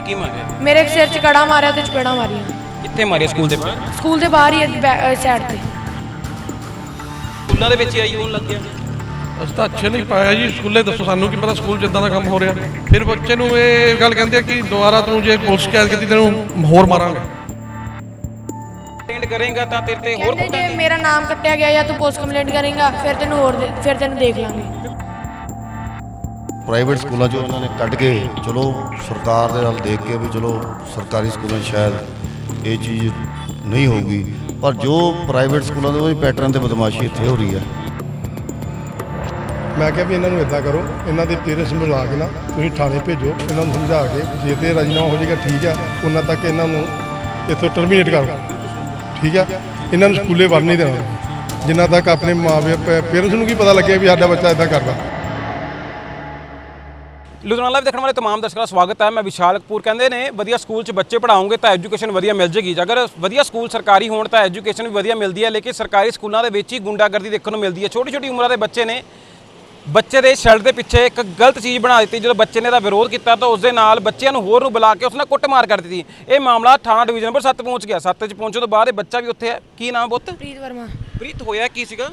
ਕੀ ਕੀ ਮਾਰਿਆ ਮੇਰੇ ਸਿਰ 'ਚ ਕੜਾ ਮਾਰਿਆ ਤੇ ਚਪੇੜਾ ਮਾਰੀਆਂ। ਕਿੱਥੇ ਮਾਰਿਆ ਸਕੂਲ ਦੇ ਬਾਹਰ? ਸਕੂਲ ਦੇ ਬਾਹਰ ਹੀ ਸਾਈਡ ਤੇ। ਸਕੂਲਾਂ ਦੇ ਵਿੱਚ ਹੀ ਆਈ ਹੋਣ ਲੱਗ ਗਿਆ। ਅਸੀਂ ਤਾਂ ਅੱਛੇ ਨਹੀਂ ਪਾਇਆ ਜੀ ਸਕੂਲੇ ਦੱਸੋ ਸਾਨੂੰ ਕੀ ਪਤਾ ਸਕੂਲ ਜਿੱਦਾਂ ਦਾ ਕੰਮ ਹੋ ਰਿਹਾ। ਫਿਰ ਬੱਚੇ ਨੂੰ ਇਹ ਗੱਲ ਕਹਿੰਦੇ ਆ ਕਿ ਦੁਬਾਰਾ ਤੂੰ ਜੇ ਪੁਲਿਸ ਸ਼ਿਕਾਇਤ ਕੀਤੀ ਤੈਨੂੰ ਹੋਰ ਮਾਰਾਂਗੇ। ਅਟੈਂਡ ਕਰੇਗਾ ਤਾਂ ਤੇਰੇ ਤੇ ਹੋਰ ਕਹਿੰਦੇ ਜੇ ਮੇਰਾ ਨਾਮ ਕੱਟਿਆ ਗਿਆ ਜਾਂ ਤੂੰ ਪੁਲਿਸ ਕੰਪਲੇਂਟ ਕਰੇਗਾ ਫਿਰ ਤੈਨੂੰ ਹੋਰ ਦੇ- ਫਿਰ ਤੈਨੂੰ ਦੇਖ ਲਾਂਗੇ। ਪ੍ਰਾਈਵੇਟ ਸਕੂਲਾਂ 'ਚੋਂ ਇਹਨਾਂ ਨੇ ਕੱਢ ਕੇ ਚਲੋ ਸਰਕਾਰ ਦੇ ਨਾਲ ਦੇਖ ਕੇ ਵੀ ਚਲੋ ਸਰਕਾਰੀ ਸਕੂਲਾਂ 'ਚ ਸ਼ਾਇਦ ਇਹ ਚੀਜ਼ ਨਹੀਂ ਹੋਊਗੀ। ਪਰ ਜੋ ਪ੍ਰਾਈਵੇਟ ਸਕੂਲਾਂ ਦੇ ਉਹ ਪੈਟਰਨ ਤੇ ਬਦਮਾਸ਼ੀ ਇੱਥੇ ਹੋ ਰਹੀ ਹੈ। ਮੈਂ ਕਿਹਾ ਵੀ ਇਹਨਾਂ ਨੂੰ ਇਦਾਂ ਕਰੋ, ਇਹਨਾਂ ਦੇ ਪੇਰੈਂਟਸ ਨੂੰ ਬੁਲਾ ਕੇ ਨਾ ਤੁਸੀਂ ਥਾਣੇ ਭੇਜੋ, ਇਹਨਾਂ ਨੂੰ ਸਮਝਾ ਕੇ ਜੇ ਤੇ ਰਾਜੀਨਾਮਾ ਹੋ ਜਾਏਗਾ ਠੀਕ ਆ ਉਹਨਾਂ ਤੱਕ ਇਹਨਾਂ ਨੂੰ ਇੱਥੋਂ ਟਰਮੀਨੇਟ ਕਰੋ। ਠੀਕ ਆ ਇਹਨਾਂ ਨੂੰ ਸਕੂਲੇ ਵੜ ਨਹੀਂ ਦੇਣਾ। ਜਿੰਨਾ ਤੱਕ ਆਪਣੇ ਮਾਪੇ ਪੇਰੈਂਟਸ ਨੂੰ ਕੀ ਪਤਾ ਲੱਗਿਆ ਵੀ ਸਾਡਾ ਬੱਚਾ ਇਦਾਂ ਕਰਦਾ। ਲੁਧਿਆਣਾ ਲਾਈਵ ਦੇਖਣ ਵਾਲੇ तमाम ਦਰਸ਼ਕਾਂ ਦਾ ਸਵਾਗਤ ਹੈ ਮੈਂ ਵਿਸ਼ਾਲ ਕਪੂਰ ਕਹਿੰਦੇ ਨੇ ਵਧੀਆ ਸਕੂਲ 'ਚ ਬੱਚੇ ਪੜਾਉਂਗੇ ਤਾਂ ਐਜੂਕੇਸ਼ਨ ਵਧੀਆ ਮਿਲ ਜੇਗੀ ਅਗਰ ਵਧੀਆ ਸਕੂਲ ਸਰਕਾਰੀ ਹੋਣ ਤਾਂ ਐਜੂਕੇਸ਼ਨ ਵੀ ਵਧੀਆ ਮਿਲਦੀ ਹੈ ਲੇਕਿਨ ਸਰਕਾਰੀ ਸਕੂਲਾਂ ਦੇ ਵਿੱਚ ਹੀ ਗੁੰਡਾਗਰਦੀ ਦੇਖਣ ਨੂੰ ਮਿਲਦੀ ਹੈ ਛੋਟੀ ਛੋਟੀ ਉਮਰਾਂ ਦੇ ਬੱਚੇ ਨੇ ਬੱਚੇ ਦੇ ਸ਼ਰਟ ਦੇ ਪਿੱਛੇ ਇੱਕ ਗਲਤ ਚੀਜ਼ ਬਣਾ ਦਿੱਤੀ ਜਦੋਂ ਬੱਚੇ ਨੇ ਇਹਦਾ ਵਿਰੋਧ ਕੀਤਾ ਤਾਂ ਉਸ ਦੇ ਨਾਲ ਬੱਚਿਆਂ ਨੂੰ ਹੋਰ ਨੂੰ ਬੁਲਾ ਕੇ ਉਸ ਨਾਲ ਕੁੱਟਮਾਰ ਕਰ ਦਿੱਤੀ ਇਹ ਮਾਮਲਾ ਥਾਣਾ ਡਿਵੀਜ਼ਨ ਨੰਬਰ 7 ਪਹੁੰਚ ਗਿਆ 7 'ਚ ਪਹੁੰਚਣ ਤੋਂ ਬਾਅਦ ਇਹ ਬੱਚਾ ਵੀ ਉੱਥੇ ਹੈ ਕੀ ਨਾਮ ਬੁੱਤ ਪ੍ਰੀਤ ਵਰਮਾ ਪ੍ਰੀਤ ਹੋਇਆ ਕੀ ਸੀਗਾ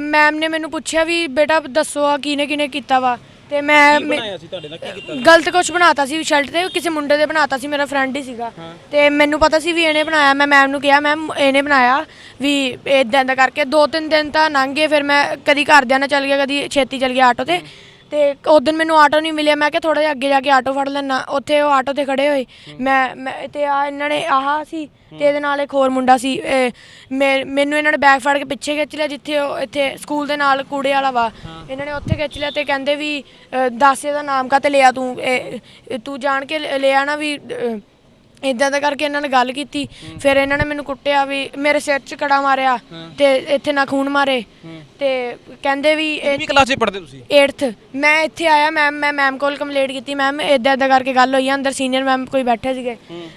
ਮੈਮ ਨੇ ਮੈਨੂੰ ਪੁੱਛਿਆ ਵੀ ਬੇਟਾ ਦੱਸੋ ਆ ਕਿਹਨੇ ਕਿਹਨੇ ਕੀਤਾ ਵਾ ਤੇ ਮੈਂ ਕੀ ਬਣਾਇਆ ਸੀ ਤੁਹਾਡੇ ਨਾਲ? ਕੀ ਕੀਤਾ ਗਲਤ ਕੁਝ ਬਣਾਤਾ ਸੀ ਸ਼ਰਟ ਤੇ ਕਿਸੇ ਮੁੰਡੇ ਦੇ ਬਣਾਤਾ ਸੀ ਮੇਰਾ ਫਰੈਂਡ ਹੀ ਸੀਗਾ। ਤੇ ਮੈਨੂੰ ਪਤਾ ਸੀ ਵੀ ਇਹਨੇ ਬਣਾਇਆ ਮੈਂ ਮੈਮ ਨੂੰ ਕਿਹਾ ਮੈਮ ਇਹਨੇ ਬਣਾਇਆ ਵੀ ਇਦਾਂ ਦਾ ਕਰਕੇ ਦੋ ਤਿੰਨ ਦਿਨ ਤਾਂ ਲੰਘ ਗਏ ਫਿਰ ਮੈਂ ਕਦੀ ਘਰਦਿਆਂ ਨਾਲ ਚੱਲ ਗਿਆ ਕਦੀ ਛੇਤੀ ਚੱਲ ਗਿਆ ਆਟੋ ਤੇ। ਤੇ ਉਸ ਦਿਨ ਮੈਨੂੰ ਆਟੋ ਨਹੀਂ ਮਿਲਿਆ। ਮੈਂ ਕਿਹਾ ਥੋੜਾ ਜਿਹਾ ਅੱਗੇ ਜਾ ਕੇ ਆਟੋ ਫੜ ਲੈਣਾ ਉੱਥੇ ਉਹ ਆਟੋ ਤੇ ਖੜੇ ਹੋਏ। ਮੈਂ ਮੈਂ ਤੇ ਆ ਇਹਨਾਂ ਨੇ ਆਹ ਸੀ ਤੇ ਇਹਦੇ ਨਾਲ ਇੱਕ ਹੋਰ ਮੁੰਡਾ ਸੀ। ਇਹ ਮੇ- ਮੈਨੂੰ ਇਹਨਾਂ ਨੇ ਬੈਗ ਫੜ ਕੇ ਪਿੱਛੇ ਖਿੱਚ ਲਿਆ ਜਿੱਥੇ ਉਹ ਇੱਥੇ ਸਕੂਲ ਦੇ ਨਾਲ ਕੂੜੇ ਵਾਲਾ ਵਾ। ਇਹਨਾਂ ਨੇ ਉੱਥੇ ਖਿੱਚ ਲਿਆ ਤੇ ਕਹਿੰਦੇ ਵੀ ਅ, ਦੱਸ ਇਹਦਾ ਨਾਮ ਲਿਆ ਤੂੰ? ਇਹ- ਇਹ ਤੂੰ ਜਾਣ ਕੇ ਲਿਆ ਨਾ ਵੀ ਇਦਾਂ ਦਾ ਕਰਕੇ ਇਹਨਾਂ ਨੇ ਗੱਲ ਕੀਤੀ। ਫਿਰ ਇਹਨਾਂ ਨੇ ਮੈਨੂੰ ਕੁੱਟਿਆ ਵੀ ਮੇਰੇ ਸਿਰ 'ਚ ਕੜਾ ਮਾਰਿਆ ਤੇ ਇੱਥੇ ਨਾ ਖੂਨ ਮਾਰੇ। ਤੇ ਕਹਿੰਦੇ ਵੀ ਇਹ ਕਿੰਨੀ ਕਲਾਸ 'ਚ ਪੜ੍ਹਦੇ ਤੁਸੀਂ? 8th ਮੈਂ ਇੱਥੇ ਆਇਆ ਮੈਮ ਮੈਂ ਮੈਮ ਕੋਲ ਕੰਪਲੇਂਟ ਕੀਤੀ ਮੈਮ ਇਦਾਂ ਇਦਾਂ ਕਰਕੇ ਗੱਲ ਹੋਈ ਆ ਅੰਦਰ ਸੀਨੀਅਰ ਮੈਮ ਕੋਈ ਬੈਠੇ ਸੀਗੇ।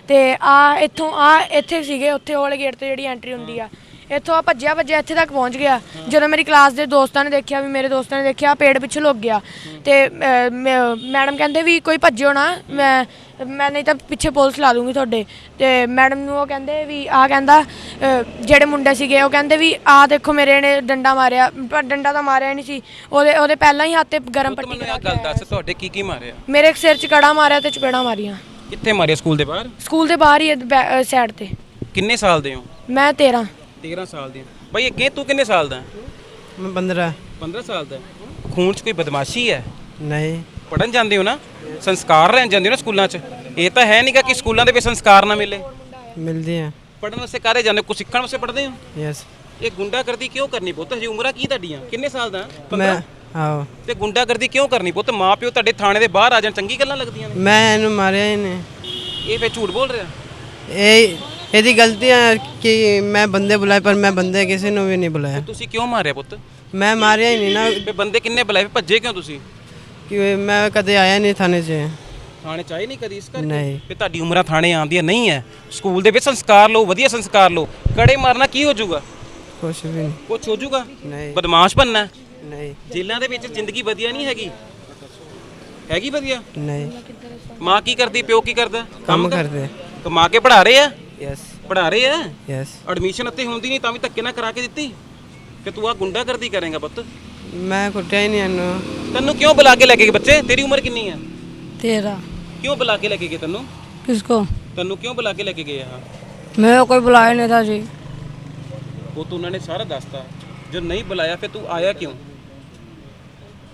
ਤੇ ਆ ਇੱਥੋਂ ਆ ਇੱਥੇ ਸੀਗੇ ਉੱਥੇ ਉਹ ਵਾਲੇ ਗੇਟ ਤੇ ਜਿਹੜੀ ਐਂਟਰੀ ਹੁੰਦੀ ਆ। ਇੱਥੋਂ ਆ ਭੱਜਿਆ ਭੱਜਿਆ ਇੱਥੇ ਤੱਕ ਪਹੁੰਚ ਗਿਆ। ਜਦੋਂ ਮੇਰੀ ਕਲਾਸ ਦੇ ਦੋਸਤਾਂ ਨੇ ਦੇਖਿਆ ਵੀ ਮੇਰੇ ਦੋਸਤਾਂ ਨੇ ਦੇਖਿਆ ਪੇੜ ਪਿੱਛੇ ਲੁੱਕ ਗਿਆ। ਤੇ ਅਹ, ਮ- ਮੈਡਮ ਕਹਿੰਦੇ ਵੀ ਕੋਈ ਭੱਜਿਓ ਨਾ ਮੈਂ ਮੈਂ ਨਹੀਂ ਤਾਂ ਪਿੱਛੇ ਪੁਲਿਸ ਲਾ ਦੂੰਗੀ ਤੁਹਾਡੇ। ਤੇ ਮੈਡਮ ਨੂੰ ਉਹ ਕਹਿੰਦੇ ਵੀ ਆ ਕਹਿੰਦਾ ਅਹ, ਜਿਹੜੇ ਮੁੰਡੇ ਸੀਗੇ ਉਹ ਕਹਿੰਦੇ ਵੀ ਆ ਦੇਖੋ ਮੇਰੇ ਨੇ ਡੰਡਾ ਮਾਰਿਆ। ਪਰ ਡੰਡਾ ਤਾਂ ਮਾਰਿਆ ਹੀ ਨਹੀਂ ਸੀ। ਉਹਦੇ ਉਹਦੇ ਪਹਿਲਾਂ ਹੀ ਹੱਥ ਤੇ ਗਰਮ ਪੱਟੀ ਮੈਨੂੰ ਇਹ ਗੱਲ ਦੱਸ ਤੁਹਾਡੇ ਕੀ ਕੀ ਮਾਰਿਆ? ਮੇਰੇ ਸਿਰ 'ਚ ਕੜਾ ਮਾਰਿਆ ਤੇ ਚਪੇੜਾ ਮਾਰੀਆਂ। ਕਿੱਥੇ ਮਾਰਿਆ ਸਕੂਲ ਦੇ ਬਾਹਰ? ਸਕੂਲ ਦੇ ਬਾਹਰ ਹੀ ਸਾਈਡ ਤੇ। ਕਿੰਨੇ ਸਾਲ ਦੇ ਹੋ? ਮੈਂ 13 13 ਸਾਲ ਦੀ। ਬਈ ਅੱਗੇ ਤੂੰ ਕਿੰਨੇ ਸਾਲ ਦਾ ਮੈਂ 15 15 ਸਾਲ ਦਾ ਖੂਨ 'ਚ ਕੋਈ ਬਦਮਾਸ਼ੀ ਹੈ? ਨਹੀਂ। ਪੜਨ ਜਾਂਦੇ ਹੋ ਨਾ? ਸੰਸਕਾਰ ਲੈਣ ਜਾਂਦੇ ਹੋ ਨਾ ਸਕੂਲਾਂ 'ਚ? ਇਹ ਤਾਂ ਹੈ ਨਹੀਂਗਾ ਕਿ ਸਕੂਲਾਂ ਦੇ ਵਿੱਚ ਸੰਸਕਾਰ ਨਾ ਮਿਲੇ। ਮਿਲਦੀ ਹੈ ਪੜਨ ਵਾਸਤੇ ਕਾਰੇ ਜਾਂਦੇ ਹੋ, ਸਿੱਖਣ ਵਾਸਤੇ ਪੜਦੇ ਹੋ? ਯੈਸ ਇਹ ਗੁੰਡਾਗਰਦੀ ਕਿਉਂ ਕਰਨੀ ਪੁੱਤ? ਹਜੇ ਉਮਰਾਂ ਕੀ ਤੁਹਾਡੀਆਂ? ਕਿੰਨੇ ਸਾਲ ਦਾ ਮੈਂ ਆਓ ਤੇ ਗੁੰਡਾਗਰਦੀ ਕਿਉਂ ਕਰਨੀ ਪੁੱਤ? ਮਾਂ ਪਿਓ ਤੁਹਾਡੇ ਥਾਣੇ ਦੇ ਬਾਹਰ ਆ ਜਾਣ ਚੰਗੀ ਗੱਲਾਂ ਲੱਗਦੀਆਂ ਨੇ। ਮੈਂ ਇਹਨੂੰ ਮਾਰਿਆ ਹੀ ਇਹ ਫੇ ਝੂਠ ਬੋਲ ਰਿਹਾ? ਇਹ ਇਹਦੀ ਗਲਤੀ ਹੈ ਕਿ ਮੈਂ ਬੰਦੇ ਬੁਲਾਏ ਪਰ ਮੈਂ ਬੰਦੇ ਕਿਸੇ ਨੂੰ ਵੀ ਨਹੀਂ ਬੁਲਾਇਆ। ਤੁਸੀਂ ਕਿਉਂ ਮਾਰਿਆ ਪੁੱਤ? ਮੈਂ ਮਾਰਿਆ ਹੀ ਨਹੀਂ ਨਾ। ਬੰਦੇ ਕਿੰਨੇ ਬੁਲਾਏ? ਭੱਜੇ ਕਿਉਂ ਤੁਸੀਂ? ਕਿ ਮੈਂ ਕਦੇ ਆਇਆ ਨਹੀਂ ਥਾਣੇ 'ਚ। ਥਾਣੇ ਚਾਹੀ ਨਹੀਂ ਕਦੀ ਇਸ ਕਰਕੇ? ਨਹੀਂ। ਵੀ ਤੁਹਾਡੀ ਉਮਰਾਂ ਥਾਣੇ ਆਉਂਦੀਆਂ ਨਹੀਂ ਹੈ। ਸਕੂਲ ਦੇ ਵਿੱਚ ਸੰਸਕਾਰ ਲਓ ਵਧੀਆ ਸੰਸਕਾਰ ਲਓ। ਕੜੇ ਮਾਰਨਾ ਕੀ ਹੋ ਜਾਊਗਾ? ਕੁਛ ਵੀ ਨਹੀਂ। ਕੁਛ ਹੋ ਜਾਊਗਾ? ਨਹੀਂ। ਬਦਮਾਸ਼ ਬਣਨਾ। ਹੈ। ਨਹੀਂ। ਜੇਲ੍ਹਾਂ ਦੇ ਵਿੱਚ ਜ਼ਿੰਦਗੀ ਵਧੀਆ ਨਹੀਂ ਹੈਗੀ। ਹੈਗੀ ਵਧੀਆ? ਨਹੀਂ। ਮਾਂ ਕੀ ਕਰਦੀ ਪਿਓ ਕੀ ਕਰਦਾ? ਕੰਮ ਕਰਦੇ। ਕਮਾ ਕੇ ਪੜਾ ਰਹੇ ਆ? यस ਪੜਾ ਰਹੇ ਆ यस ਐਡਮਿਸ਼ਨ ਉੱਤੇ ਹੁੰਦੀ ਨਹੀਂ ਤਾਂ ਵੀ ਧੱਕੇ ਨਾਲ ਕਰਾ ਕੇ ਦਿੱਤੀ ਕਿ ਤੂੰ ਆ ਗੁੰਡਾਗਰਦੀ ਕਰੇਗਾ ਪੁੱਤ मैं कुटिया ही नहीं इन्हू ਤੈਨੂੰ ਕਿਉਂ ਬੁਲਾ ਕੇ ਲੈ ਕੇ ਗਏ ਬੱਚੇ ਤੇਰੀ ਉਮਰ ਕਿੰਨੀ ਹੈ तेरह ਕਿਉਂ ਬੁਲਾ ਕੇ ਲੈ ਕੇ ਗਏ ਤੈਨੂੰ किसको ਤੈਨੂੰ ਕਿਉਂ ਬੁਲਾ ਕੇ ਲੈ ਕੇ ਗਏ ਆ मेरे कोई बुलाया नहीं था जी ਉਹ ਤਾਂ ਉਹਨਾਂ ਨੇ ਸਾਰਾ ਦੱਸਤਾ ਜੋ ਨਹੀਂ ਬੁਲਾਇਆ ਫਿਰ ਤੂੰ ਆਇਆ ਕਿਉਂ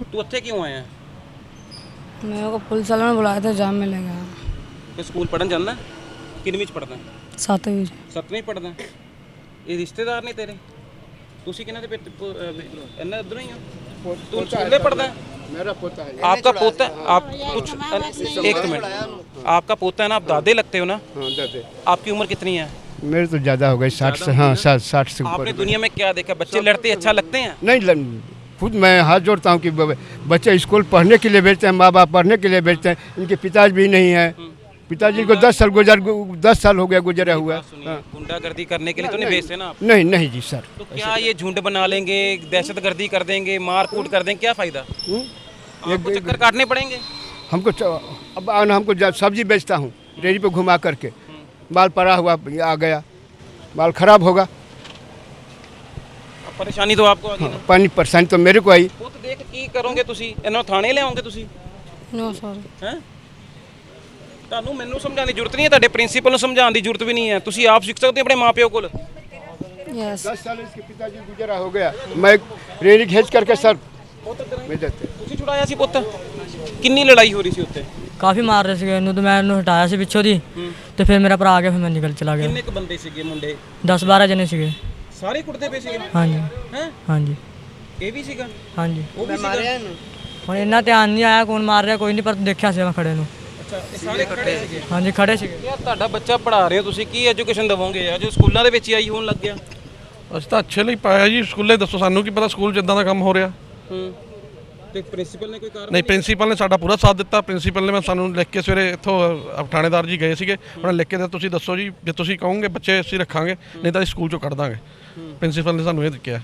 ਤੂੰ ਉੱਥੇ ਕਿਉਂ ਆਇਆ मेरे को पुलिस वालों ने बुलाया था जाम में ले गया ਤੇ ਸਕੂਲ ਪੜਨ ਜਾਂਦਾ ਕਿੰਨਵੀਂ ਚ ਪੜਦਾ सातवीं से। ਸੱਤਵੀਂ ਪੜਦਾ ਇਹ ਰਿਸ਼ਤੇਦਾਰ ਨੇ ਤੇਰੇ ਤੁਸੀਂ ਕਿਹਨਾਂ ਦੇ ਬੇਟੇ ਪੋ- ਅਹ ਬੇ- ਇਹਨਾਂ ਉਧਰੋਂ ਹੀ ਹੋ ਤੂੰ ਸਕੂਲੇ ਪੜਦਾ ਮੇਰਾ ਪੁੱਤ ਹੈ आपका पोता आप कुछ एक मिनट आपका पोता है ना आप दादे लगते हो ना ਹਾਂ ਦਾਦੇ आपकी उम्र कितनी है ਮੇਰੇ ਤੋਂ ਜ਼ਿਆਦਾ ਹੋ ਗਏ 60 से हाँ 60 से ऊपर आपने दुनिया में क्या देखा बच्चे लड़ते अच्छा लगते हैं नहीं ल- खुद मैं हाथ जोड़ता हूँ कि ब- बच्चे स्कूल पढ़ने के लिए भेजते हैं माँ बाप पढ़ने के लिए भेजते हैं इनके पिताजी भी नहीं है पिताजी को दस साल गुजर दस साल हो गया गुजरे हुआ सुनिए गुंडागर्दी करने के लिए तो नहीं भेजते ना आप नहीं नहीं जी सर तो क्या ये झुंड बना लेंगे दहशतगर्दी कर देंगे मार कूट कर देंगे क्या फायदा आपको चक्कर काटने पड़ेंगे हमको च- अब आना हमको जा- सब्जी बेचता हूँ रेडी पे घुमा करके बाल पड़ा हुआ आ गया बाल खराब होगा ਪਰੇਸ਼ਾਨੀ ਤਾਂ ਆਪਕੋ ਆ ਗਈ ਨਾ पानी परेशानी तो मेरे को आई ਪੁੱਤ ਦੇਖ ਕੀ ਕਰੋਗੇ ਤੁਸੀਂ ਇਹਨਾਂ ਨੂੰ ਥਾਣੇ ਲਿਆਓਗੇ ਤੁਸੀਂ नो सर ਹੈ ਤੁਹਾਨੂੰ ਮੈਨੂੰ ਸਮਝਾਉਣ ਦੀ ਜ਼ਰੂਰਤ ਨਹੀਂ ਹੈ ਤੁਹਾਡੇ ਪ੍ਰਿੰਸੀਪਲ ਨੂੰ ਸਮਝਾਉਣ ਦੀ ਜ਼ਰੂਰਤ ਵੀ ਨਹੀਂ ਹੈ ਤੁਸੀਂ ਆਪ ਸਿੱਖ ਸਕਦੇ ਹੋ ਆਪਣੇ ਮਾਪਿਓ ਕੋਲ यस दस साल इसके पिताजी गुजरा हो गया मैं रेडी खींच करके सर में देते ਤੁਸੀਂ ਛੁਡਾਇਆ ਸੀ ਪੁੱਤ ਕਿੰਨੀ ਲੜਾਈ ਹੋ ਰਹੀ ਸੀ ਉੱਥੇ ਕਾਫੀ ਮਾਰ ਰਹੇ ਸੀਗੇ ਇਹਨੂੰ ਤੇ ਮੈਂ ਇਹਨੂੰ ਹਟਾਇਆ ਸੀ ਪਿੱਛੋਂ ਦੀ ਤੇ ਫਿਰ ਮੇਰਾ ਭਰਾ ਆ ਗਿਆ ਫਿਰ ਮੈਂ ਨਿਕਲ ਚਲਾ ਗਿਆ ਕਿੰਨੇ ਕ ਬੰਦੇ ਸੀਗੇ ਮੁੰਡੇ 10 12 ਜਣੇ ਸੀਗੇ ਸਾਰੇ ਕੁੱਟਦੇ ਪਏ ਸੀਗੇ ਹਾਂਜੀ ਹੈ ਹਾਂਜੀ ਇਹ ਵੀ ਸੀਗਾ ਹਾਂਜੀ ਉਹ ਵੀ ਸੀਗਾ ਹੁਣ ਇੰਨਾ ਧਿਆਨ ਨਹੀਂ ਆਇਆ ਕੌਣ ਮਾਰ ਰਿਹਾ ਕੋਈ ਨਹੀਂ ਪਰ ਦੇਖਿਆ ਸੀ ਮੈਂ ਖੜੇ ਨੂੰ ਅੱਛਾ ਇਹ ਸਾਰੇ ਖੜੇ ਸੀਗੇ? ਹਾਂਜੀ ਖੜੇ ਸੀਗੇ। ਯਾਰ ਤੁਹਾਡਾ ਬੱਚਾ ਪੜ੍ਹਾ ਰਹੇ ਹੋ ਤੁਸੀਂ ਕੀ ਐਜੂਕੇਸ਼ਨ ਦਵੋਗੇ ਆ ਜੋ ਸਕੂਲਾਂ ਦੇ ਵਿੱਚ ਹੀ ਆਈ ਹੋਣ ਲੱਗ ਗਿਆ। ਅਸੀਂ ਤਾਂ ਅੱਛੇ ਲਈ ਪਾਇਆ ਜੀ ਸਕੂਲੇ ਦੱਸੋ ਸਾਨੂੰ ਕੀ ਪਤਾ ਸਕੂਲ 'ਚ ਇਦਾਂ ਦਾ ਕੰਮ ਹੋ ਰਿਹਾ। ਹੂੰ। ਤੇ ਪ੍ਰਿੰਸੀਪਲ ਨੇ ਕੋਈ ਕਾਰਨ ਨਹੀਂ ਪ੍ਰਿੰਸੀਪਲ ਨੇ ਸਾਡਾ ਪੂਰਾ ਸਾਥ ਦਿੱਤਾ। ਪ੍ਰਿੰਸੀਪਲ ਨੇ ਮੈਂ ਸਾਨੂੰ ਲਿਖ ਕੇ ਸਵੇਰੇ ਇੱਥੋਂ ਅ, ਥਾਣੇਦਾਰ ਜੀ ਗਏ ਸੀਗੇ। ਉਹਨਾਂ ਨੇ ਲਿਖ ਕੇ ਦਿੱਤਾ ਤੁਸੀਂ ਦੱਸੋ ਜੀ ਜੇ ਤੁਸੀਂ ਕਹੋਗੇ ਬੱਚੇ ਅਸੀਂ ਰੱਖਾਂਗੇ ਨਹੀਂ ਤਾਂ ਅਸੀਂ ਸਕੂਲ 'ਚੋਂ ਕੱਢ ਦਾਂਗੇ। ਪ੍ਰਿੰਸੀਪਲ ਨੇ ਸਾਨੂੰ ਇਹ ਕਿਹਾ।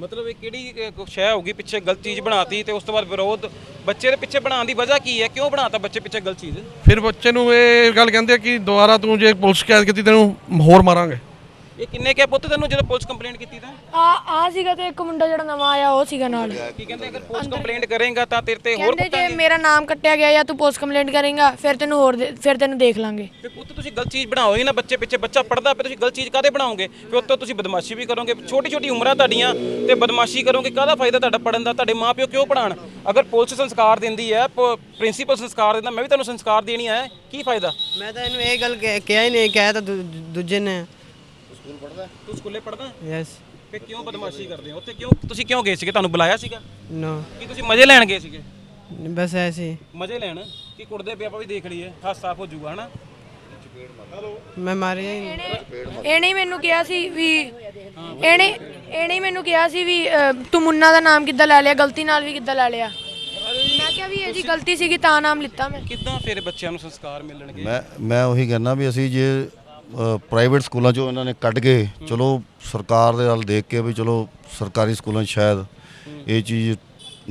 ਮਤਲਬ ਇਹ ਕਿਹੜੀ ਅਹ, ਕੁਛ ਸ਼ੈ ਹੋਗੀ ਪਿੱਛੇ ਗਲਤ ਚੀਜ਼ ਬਣਾਤੀ ਤੇ ਉਸ ਤੋਂ ਬਾਅਦ ਵਿਰੋਧ ਬੱਚੇ ਦੇ ਪਿੱਛੇ ਬਣਾਉਣ ਦੀ ਵਜ੍ਹਾ ਕੀ ਹੈ? ਕਿਉਂ ਬਣਾਤਾ ਬੱਚੇ ਪਿੱਛੇ ਗਲਤ ਚੀਜ਼? ਫਿਰ ਬੱਚੇ ਨੂੰ ਇਹ ਗੱਲ ਕਹਿੰਦੇ ਆ ਕਿ ਦੁਬਾਰਾ ਤੂੰ ਜੇ ਪੁਲਿਸ ਸ਼ਿਕਾਇਤ ਕੀਤੀ ਤੈਨੂੰ ਹੋਰ ਮਾਰਾਂਗੇ। ਇਹ ਕਿੰਨੇ ਕਿਹਾ ਪੁੱਤ ਤੈਨੂੰ ਜਦੋਂ ਪੁਲਿਸ ਕੰਪਲੇਂਟ ਕੀਤੀ ਤਾਂ? ਆ ਆ ਸੀਗਾ ਤੇ ਇੱਕ ਮੁੰਡਾ ਜਿਹੜਾ ਨਵਾਂ ਆਇਆ ਉਹ ਸੀਗਾ ਨਾਲ। ਕੀ ਕਹਿੰਦੇ ਅਗਰ ਪੁਲਿਸ ਕੰਪਲੇਂਟ ਕਰੇਗਾ ਤਾਂ ਤੇਰੇ ਤੇ ਹੋਰ ਕਹਿੰਦੇ ਜੇ ਮੇਰਾ ਨਾਮ ਕੱਟਿਆ ਗਿਆ ਜਾਂ ਤੂੰ ਪੋਸਟ ਕੰਪਲੇਂਟ ਕਰੇਗਾ ਫਿਰ ਤੈਨੂੰ ਹੋਰ ਦੇ- ਫਿਰ ਤੈਨੂੰ ਦੇਖ ਲਾਂਗੇ। ਤੇ ਪੁੱਤ ਤੁਸੀਂ ਗਲਤ ਚੀਜ਼ ਬਣਾਓ ਹੀ ਨਾ ਬੱਚੇ ਪਿੱਛੇ ਬੱਚਾ ਪੜਦਾ ਪਿਆ ਤੁਸੀਂ ਗਲਤ ਚੀਜ਼ ਕਾਦੇ ਬਣਾਓਗੇ? ਫਿਰ ਉੱਤੋਂ ਤੁਸੀਂ ਬਦਮਾਸ਼ੀ ਵੀ ਕਰੋਗੇ ਛੋਟੀ ਛੋਟੀ ਉਮਰਾਂ ਤੁਹਾਡੀਆਂ ਤੇ ਬਦਮਾਸ਼ੀ ਕਰੋਗੇ ਕਾਹਦਾ ਫਾਇਦਾ ਤੁਹਾਡਾ ਪੜਨ ਦਾ ਤੁਹਾਡੇ ਮਾਪਿਓ ਕਿਉਂ ਪੜਾਣ ਅਗਰ ਪੁਲਿਸ ਸੰਸਕਾਰ ਦਿੰਦੀ ਹੈ ਪ੍ਰਿੰਸੀਪਲ ਸੰਸਕਾਰ ਦਿੰਦਾ ਮੈਂ ਵੀ ਤੁਹਾਨੂੰ ਸੰਸਕਾਰ ਦੇਣੀ ਹੈ ਕੀ ਫਾਇਦਾ? ਮੈਂ ਤਾਂ ਇਹਨੂੰ ਇਹ ਗੱਲ ਕਹਿ- ਕਿਹਾ ਹੀ ਨਹੀਂ ਕਿਹਾ ਤਾਂ ਦੂ- ਦੂਜੇ ਨੇ। ਤੂੰ ਸਕੂਲੇ ਪੜਦਾ ਯੈਸ ਫੇ ਕਿਉਂ ਬਦਮਾਸ਼ੀ ਕਰਦੇ ਹੋ? ਉੱਥੇ ਕਿਉਂ ਤੁਸੀਂ ਕਿਉਂ ਗਏ ਸੀਗੇ? ਤੁਹਾਨੂੰ ਬੁਲਾਇਆ ਸੀਗਾ? ਨੋ ਕੀ ਤੁਸੀਂ ਮਜ਼ੇ ਲੈਣ ਗਏ ਸੀਗੇ? ਬਸ ਐਸੇ। ਹੀ ਮਜ਼ੇ ਲੈਣ? ਕੀ ਕੁੱਟਦੇ ਪਏ ਆਪਾਂ ਵੀ ਦੇਖ ਲਈਏ। ਹੱਥ ਸਾਫ਼ ਹੋ ਜਾਊਗਾ ਹਨਾ? ਮੈਂ ਮਾਰਿਆ ਹੀ ਨਹੀਂ। ਇਹਨੇ ਹੀ ਮੈਨੂੰ ਕਿਹਾ ਸੀ ਵੀ ਇਹਨੇ ਇਹਨੇ ਹੀ ਮੈਨੂੰ ਕਿਹਾ ਸੀ ਵੀ ਅ, ਤੂੰ ਮੁੰਨਾ ਦਾ ਨਾਮ ਕਿੱਦਾਂ ਲੈ ਲਿਆ? ਗਲਤੀ ਨਾਲ ਵੀ ਕਿੱਦਾਂ ਲੈ ਲਿਆ? ਮੈਂ ਕਿਹਾ ਵੀ ਇਹਦੀ ਗਲਤੀ ਸੀਗੀ ਤਾਂ ਨਾਮ ਲਿੱਤਾ ਮੈਂ। ਕਿੱਦਾਂ ਫਿਰ ਬੱਚਿਆਂ ਨੂੰ ਸੰਸਕਾਰ ਮਿਲਣਗੇ? ਮੈਂ ਮੈਂ ਉਹੀ ਕਹਿੰਦਾ ਵੀ ਅਸੀਂ ਜੇ ਪ੍ਰਾਈਵੇਟ ਸਕੂਲਾਂ 'ਚੋਂ ਇਹਨਾਂ ਨੇ ਕੱਢ ਕੇ ਚਲੋ ਸਰਕਾਰ ਦੇ ਨਾਲ ਦੇਖ ਕੇ ਵੀ ਚਲੋ ਸਰਕਾਰੀ ਸਕੂਲਾਂ 'ਚ ਸ਼ਾਇਦ ਇਹ ਚੀਜ਼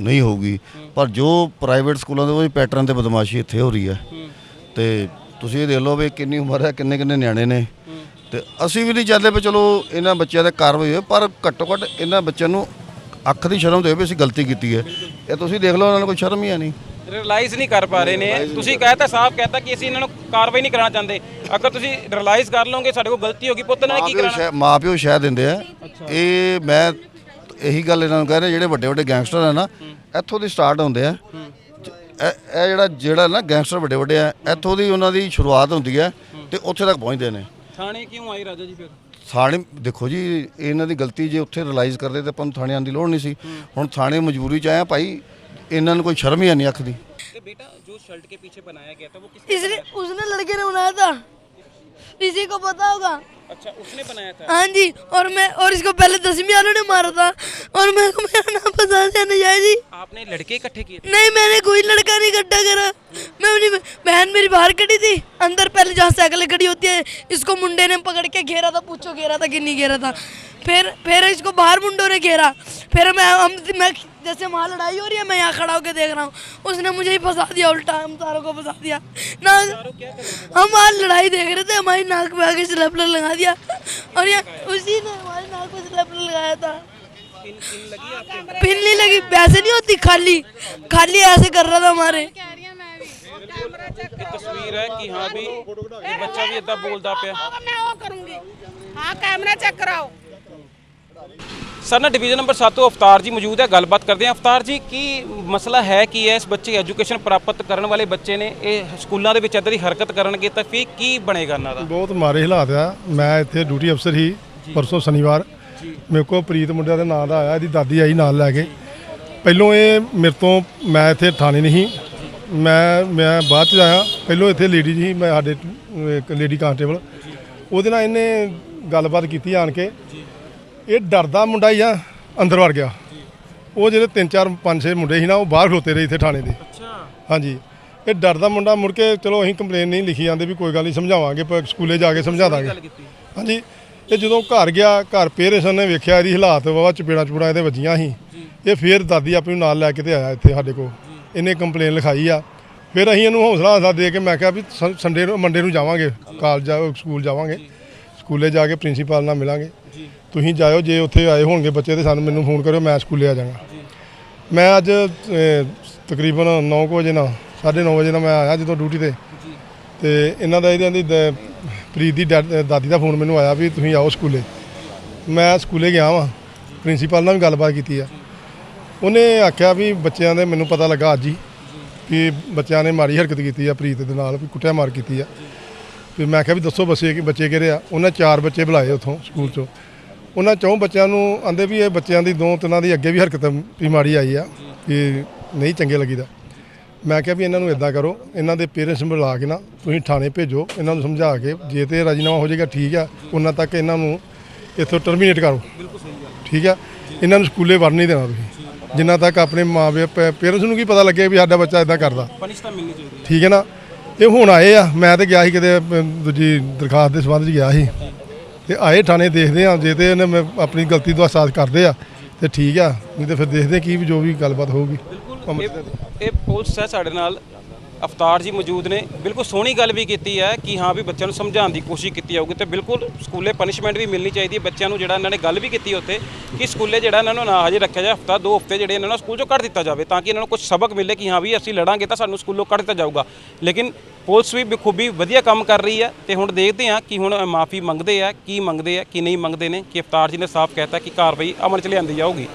ਨਹੀਂ ਹੋਊਗੀ। ਪਰ ਜੋ ਪ੍ਰਾਈਵੇਟ ਸਕੂਲਾਂ ਦੇ ਉਹ ਪੈਟਰਨ ਤੇ ਬਦਮਾਸ਼ੀ ਇੱਥੇ ਹੋ ਰਹੀ ਹੈ। ਤੇ ਤੁਸੀਂ ਇਹ ਦੇਖ ਲਓ ਵੀ ਕਿੰਨੀ ਉਮਰ ਹੈ, ਕਿੰਨੇ ਕਿੰਨੇ ਨਿਆਣੇ ਨੇ। ਤੇ ਅਸੀਂ ਵੀ ਨਹੀਂ ਚਾਹੁੰਦੇ ਵੀ ਚਲੋ ਇਹਨਾਂ ਬੱਚਿਆਂ ਤੇ ਕਾਰਵਾਈ ਹੋਵੇ ਪਰ ਘੱਟੋ ਘੱਟ ਇਹਨਾਂ ਬੱਚਿਆਂ ਨੂੰ ਅੱਖ ਦੀ ਸ਼ਰਮ ਦੇ ਵੀ ਅਸੀਂ ਗਲਤੀ ਕੀਤੀ ਹੈ। ਇਹ ਤੁਸੀਂ ਦੇਖ ਲਓ, ਉਹਨਾਂ ਨੂੰ ਕੋਈ ਸ਼ਰਮ ਹੀ ਹੈ ਨਹੀਂ। ਰਿਅਲਾਈਜ਼ ਨਹੀਂ ਕਰ ਪਾ ਰਹੇ ਨੇ। ਤੁਸੀਂ ਕਹਿਤਾ ਸਾਫ਼ ਕਹਿਤਾ ਕਿ ਅਸੀਂ ਇਹਨਾਂ ਨੂੰ ਕਾਰਵਾਈ ਨਹੀਂ ਕਰਾਉਣਾ ਚਾਹੁੰਦੇ। ਅਗਰ ਤੁਸੀਂ ਰਿਅਲਾਈਜ਼ ਕਰ ਲਓਗੇ ਸਾਡੇ ਕੋਲ ਗਲਤੀ ਹੋ ਗਈ ਪੁੱਤ ਨੇ ਕੀ ਸ਼ਾਇਦ ਮਾਪਿਓ ਸ਼ਾਇਦ ਦਿੰਦੇ ਆ। ਇਹ ਮੈਂ ਇਹੀ ਗੱਲ ਇਹਨਾਂ ਨੂੰ ਕਹਿ ਰਿਹਾ ਜਿਹੜੇ ਵੱਡੇ ਵੱਡੇ ਗੈਂਗਸਟਰ ਆ ਨਾ ਇੱਥੋਂ ਦੀ ਸਟਾਰਟ ਹੁੰਦੇ ਆ। ਇਹ ਜਿਹੜਾ ਜਿਹੜਾ ਨਾ ਗੈਂਗਸਟਰ ਵੱਡੇ ਵੱਡੇ ਆ ਇੱਥੋਂ ਦੀ ਉਹਨਾਂ ਦੀ ਸ਼ੁਰੂਆਤ ਹੁੰਦੀ ਹੈ। ਤੇ ਉੱਥੇ ਤੱਕ ਪਹੁੰਚਦੇ ਨੇ। ਥਾਣੇ ਕਿਉਂ ਆਏ ਰਾਜਾ ਜੀ ਫਿਰ? ਥਾਣੇ ਦੇਖੋ ਜੀ ਇਹਨਾਂ ਦੀ ਗਲਤੀ ਜੇ ਉੱਥੇ ਰਿਅਲਾਈਜ਼ ਕਰਦੇ ਤੇ ਆਪਾਂ ਨੂੰ ਥਾਣੇ ਆਉਣ ਦੀ ਲੋੜ ਨਹੀਂ ਸੀ। ਹੁਣ ਥਾਣੇ ਮਜਬੂਰੀ ਚ ਆਏ ਆ ਭਾਈ ਇਹਨਾਂ ਨੂੰ ਕੋਈ ਸ਼ਰਮ ਹੀ ਨਹੀਂ ਅੱਖ ਦੀ ਤੇ ਬੇਟਾ ਜੋ शर्ट के पीछे बनाया गया था वो किसने इसने उसने लड़के ने बनाया था इसी को पता होगा अच्छा उसने बनाया था हाँ जी और मैं और इसको पहले दसवीं वालों ने मारा था और मेरे को मेरा नाम पता था नजायज जी आपने लड़के इकट्ठे किए थे नहीं मैंने कोई लड़का नहीं इकट्ठा करा मैं अपनी बहन मेरी बाहर खड़ी थी अंदर पहले जहाँ साइकिल खड़ी होती है इसको मुंडे ने पकड़ के घेरा था पूछो घेरा था कि नहीं घेरा था फिर फिर इसको बाहर मुंडो ने घेरा। फिर मैं हम मैं जैसे वहाँ लड़ाई हो रही है मैं यहाँ खड़ा होकर देख रहा हूँ। उसने मुझे ही फंसा दिया उल्टा हम सारों को फंसा दिया। ना हम वहाँ लड़ाई देख रहे थे हमारी नाक पे आगे स्लेपलर लगा दिया। और यहाँ उसी ने हमारी नाक पे स्लेपलर लगाया था। पिन, नहीं लगी वैसे नहीं होती खाली खाली ऐसे कर रहा था हमारे। तस्वीर है कि हाँ भी बच्चा भी इतना बोलता पे मैं वो करूँगी। हाँ कैमरा चेक कराओ। ਸਰ ਨਾ ਡਿਵੀਜ਼ਨ ਨੰਬਰ 7 ਤੋਂ ਅਵਤਾਰ ਜੀ ਮੌਜੂਦ ਹੈ ਗੱਲਬਾਤ ਕਰਦੇ ਹਾਂ। ਅਵਤਾਰ ਜੀ ਕੀ ਮਸਲਾ ਹੈ ਕੀ ਹੈ ਇਸ ਬੱਚੇ ਐਜੂਕੇਸ਼ਨ ਪ੍ਰਾਪਤ ਕਰਨ ਵਾਲੇ ਬੱਚੇ ਨੇ ਇਹ ਸਕੂਲਾਂ ਦੇ ਵਿੱਚ ਇਦਾਂ ਦੀ ਹਰਕਤ ਕਰਨਗੇ ਤਾਂ ਫਿਰ ਕੀ ਬਣੇਗਾ ਇਹਨਾਂ ਦਾ? ਬਹੁਤ ਮਾਰੇ ਹਾਲਾਤ ਆ। ਮੈਂ ਇੱਥੇ ਡਿਊਟੀ ਅਫਸਰ ਹੀ ਪਰਸੋਂ ਸ਼ਨੀਵਾਰ ਮੇਰੇ ਕੋਲ ਪ੍ਰੀਤ ਮੁੰਡਿਆਂ ਦੇ ਨਾਂ ਦਾ ਆਇਆ ਇਹਦੀ ਦਾਦੀ ਆਈ ਨਾਲ ਲੈ ਕੇ। ਪਹਿਲੋਂ ਇਹ ਮੇਰੇ ਤੋਂ ਮੈਂ ਇੱਥੇ ਥਾਣੇ ਨਹੀਂ। ਮੈਂ ਮੈਂ ਬਾਅਦ ਚ ਆਇਆ। ਪਹਿਲੋਂ ਇੱਥੇ ਲੇਡੀ ਜੀ ਮੈਂ ਸਾਡੇ ਇੱਕ ਲੇਡੀ ਕਾਂਸਟੇਬਲ ਉਹਦੇ ਨਾਲ ਇਹਨੇ ਗੱਲਬਾਤ ਕੀਤੀ ਆਣ ਕੇ। ਇਹ ਡਰਦਾ ਮੁੰਡਾ ਹੀ ਆ ਅੰਦਰ ਵੜ ਗਿਆ। ਉਹ ਜਿਹੜੇ ਤਿੰਨ ਚਾਰ ਪੰਜ ਛੇ ਮੁੰਡੇ ਸੀ ਨਾ ਉਹ ਬਾਹਰ ਖਲੋਤੇ ਰਹੇ ਇੱਥੇ ਥਾਣੇ ਦੇ। ਅੱਛਾ। ਹਾਂਜੀ। ਇਹ ਡਰਦਾ ਮੁੰਡਾ ਮੁੜ ਕੇ ਚਲੋ ਅਸੀਂ ਕੰਪਲੇਨ ਨਹੀਂ ਲਿਖੀ ਜਾਂਦੇ ਵੀ ਕੋਈ ਗੱਲ ਨਹੀਂ ਸਮਝਾਵਾਂਗੇ ਪਰ ਸਕੂਲੇ ਜਾ ਕੇ ਸਮਝਾ ਦਾਂਗੇ। ਹਾਂਜੀ। ਇਹ ਜਦੋਂ ਘਰ ਗਿਆ ਘਰ ਪੇਰੈਂਟਸ ਨੇ ਵੇਖਿਆ ਇਹਦੀ ਹਾਲਾਤ ਵਾਵਾ ਚਪੇੜਾ ਚਪੂੜਾ ਇਹਦੇ ਵੱਜੀਆਂ ਸੀ। ਇਹ ਫੇਰ ਦਾਦੀ ਆਪਣੀ ਨਾਲ ਲੈ ਕੇ ਤੇ ਆਇਆ ਇੱਥੇ ਸਾਡੇ ਕੋਲ। ਇਹਨੇ ਕੰਪਲੇਨ ਲਿਖਾਈ ਆ। ਫਿਰ ਅਸੀਂ ਇਹਨੂੰ ਹੌਸਲਾ ਹੌਸਲਾ ਦੇ ਕੇ ਮੈਂ ਕਿਹਾ ਵੀ ਸੰਡੇ ਨੂੰ ਮੰਡੇ ਨੂੰ ਜਾਵਾਂਗੇ। ਕਾਲਜ ਸਕੂਲ ਜਾਵਾਂਗੇ। ਸਕੂਲੇ ਜਾ ਕੇ ਪ੍ਰਿੰਸੀਪਲ ਨਾਲ ਮਿਲਾਂਗੇ। ਤੁਸੀਂ ਜਾਇਓ ਜੇ ਉੱਥੇ ਆਏ ਹੋਣਗੇ ਬੱਚੇ ਤੇ ਸਾਨੂੰ ਮੈਨੂੰ ਫੋਨ ਕਰਿਓ ਮੈਂ ਸਕੂਲੇ ਆ ਜਾਵਾਂਗਾ। ਮੈਂ ਅੱਜ ਅਹ, ਤਕਰੀਬਨ 9 ਵਜੇ ਨਾਲ 9:30 ਵਜੇ ਨਾਲ ਮੈਂ ਆਇਆ ਜਦੋਂ ਡਿਊਟੀ ਤੇ। ਤੇ ਇਹਨਾਂ ਦਾ ਇਹਦੇ ਦੀ ਪ੍ਰੀਤ ਦੀ ਡੈ- ਦਾਦੀ ਦਾ ਫੋਨ ਮੈਨੂੰ ਆਇਆ ਵੀ ਤੁਸੀਂ ਆਓ ਸਕੂਲੇ। ਮੈਂ ਸਕੂਲੇ ਗਿਆ ਵਾਂ ਪ੍ਰਿੰਸੀਪਲ ਨਾਲ ਵੀ ਗੱਲਬਾਤ ਕੀਤੀ ਆ। ਉਹਨੇ ਆਖਿਆ ਵੀ ਬੱਚਿਆਂ ਦੇ ਮੈਨੂੰ ਪਤਾ ਲੱਗਾ ਅੱਜ ਹੀ ਕਿ ਬੱਚਿਆਂ ਨੇ ਮਾੜੀ ਹਰਕਤ ਕੀਤੀ ਆ ਪ੍ਰੀਤ ਦੇ ਨਾਲ ਵੀ ਕੁੱਟਿਆ ਮਾਰ ਕੀਤੀ ਆ। ਫਿਰ ਮੈਂ ਕਿਹਾ ਵੀ ਦੱਸੋ ਬੱਚੇ ਕਿ ਬੱਚੇ ਕਿਹੜੇ ਆ? ਉਹਨਾਂ ਚਾਰ ਬੱਚੇ ਬੁਲਾਏ ਉੱਥੋਂ ਸਕੂਲ ਚੋਂ। ਉਹਨਾਂ ਚੌਂ ਬੱਚਿਆਂ ਨੂੰ ਆਂਦੇ ਵੀ ਇਹ ਬੱਚਿਆਂ ਦੀ ਦੋ ਤਿੰਨਾਂ ਦੀ ਅੱਗੇ ਵੀ ਹਰਕਤ ਵੀ ਮਾੜੀ ਆਈ ਆ ਕਿ ਨਹੀਂ ਚੰਗੇ ਲੱਗੀਦਾ। ਮੈਂ ਕਿਹਾ ਵੀ ਇਹਨਾਂ ਨੂੰ ਇਦਾਂ ਕਰੋ ਇਹਨਾਂ ਦੇ ਪੇਰੈਂਟਸ ਬੁਲਾ ਕੇ ਨਾ ਤੁਸੀਂ ਥਾਣੇ ਭੇਜੋ ਇਹਨਾਂ ਨੂੰ ਸਮਝਾ ਕੇ ਜੇ ਤੇ ਰਾਜੀਨਾਮਾ ਹੋ ਜਾਏਗਾ ਠੀਕ ਆ ਉਹਨਾਂ ਤੱਕ ਇਹਨਾਂ ਨੂੰ ਇੱਥੋਂ ਟਰਮੀਨੇਟ ਕਰੋ। ਠੀਕ ਆ? ਇਹਨਾਂ ਨੂੰ ਸਕੂਲੇ ਵੜ ਨਹੀਂ ਦੇਣਾ ਤੁਸੀਂ। ਜਿੰਨਾ ਤੱਕ ਆਪਣੇ ਮਾਪੇ ਪੇਰੈਂਟਸ ਨੂੰ ਕੀ ਪਤਾ ਲੱਗੇ ਵੀ ਸਾਡਾ ਬੱਚਾ ਇਦਾਂ ਕਰਦਾ। ਠੀਕ ਹੈ ਨਾ? ਇਹ ਹੁਣ ਆਏ ਆ ਮੈਂ ਤੇ ਗਿਆ ਸੀ ਕਿਤੇ ਦੂਜੀ ਦਰਖਾਸਤ ਦੇ ਸੰਬੰਧ 'ਚ ਗਿਆ ਸੀ। ਤੇ ਆਏ ਥਾਣੇ ਦੇਖਦੇ ਆ, ਜੇ ਤੇ ਇਹਨੇ ਮੈਂ ਆਪਣੀ ਗਲਤੀ ਦਾ ਅਹਿਸਾਸ ਕਰਦੇ ਆ, ਤੇ ਠੀਕ ਆ, ਨਹੀਂ ਤੇ ਫਿਰ ਦੇਖਦੇ ਕੀ ਵੀ ਜੋ ਵੀ ਗੱਲਬਾਤ ਹੋਊਗੀ। ਇਹ ਇਹ ਪੁਲਿਸ ਹੈ ਸਾਡੇ ਨਾਲ। ਅਫਤਾਰ ਜੀ ਮੌਜੂਦ ਨੇ, ਬਿਲਕੁਲ ਸੋਹਣੀ ਗੱਲ ਵੀ ਕੀਤੀ ਹੈ ਕਿ ਹਾਂ ਵੀ ਬੱਚਿਆਂ ਨੂੰ ਸਮਝਾਉਣ ਦੀ ਕੋਸ਼ਿਸ਼ ਕੀਤੀ ਜਾਊਗੀ ਤੇ ਬਿਲਕੁਲ ਸਕੂਲੇ ਪਨਿਸ਼ਮੈਂਟ ਵੀ ਮਿਲਣੀ ਚਾਹੀਦੀ ਹੈ। ਬੱਚਿਆਂ ਨੂੰ ਜਿਹੜਾ ਇਹਨਾਂ ਨੇ ਗੱਲ ਵੀ ਕੀਤੀ ਉੱਥੇ ਕਿ ਸਕੂਲੇ ਜਿਹੜਾ ਇਹਨਾਂ ਨੂੰ ਨਾ ਹਜੇ ਰੱਖਿਆ ਜਾਏ, ਹਫਤਾ, ਦੋ ਹਫ਼ਤੇ ਜਿਹੜੇ ਇਹਨਾਂ ਨੂੰ ਸਕੂਲ ਚੋਂ ਕੱਢ ਦਿੱਤਾ ਜਾਵੇ ਤਾਂ ਕਿ ਇਹਨਾਂ ਨੂੰ ਕੁਝ ਸਬਕ ਮਿਲੇ ਕਿ ਹਾਂ ਵੀ ਅਸੀਂ ਲੜਾਂਗੇ ਤਾਂ ਸਾਨੂੰ ਸਕੂਲੋਂ ਕੱਢ ਦਿੱਤਾ ਜਾਊਗਾ। ਲੇਕਿਨ ਪੁਲਿਸ ਵੀ ਬਖੂਬੀ ਵਧੀਆ ਕੰਮ ਕਰ ਰਹੀ ਹੈ ਤੇ ਹੁਣ ਦੇਖਦੇ ਹਾਂ ਕਿ ਹੁਣ ਮਾਫੀ ਮੰਗਦੇ ਆ, ਕੀ ਮੰਗਦੇ ਆ, ਕੀ ਨਹੀਂ ਮੰਗਦੇ ਨੇ ਕਿ ਅਫਤਾਰ ਜੀ ਨੇ ਸਾਫ਼ ਕਹਿਤਾ ਕਿ ਕਾਰਵਾਈ ਅਮਲ ਚ ਲਿਆਂਦੀ ਜਾਊਗੀ।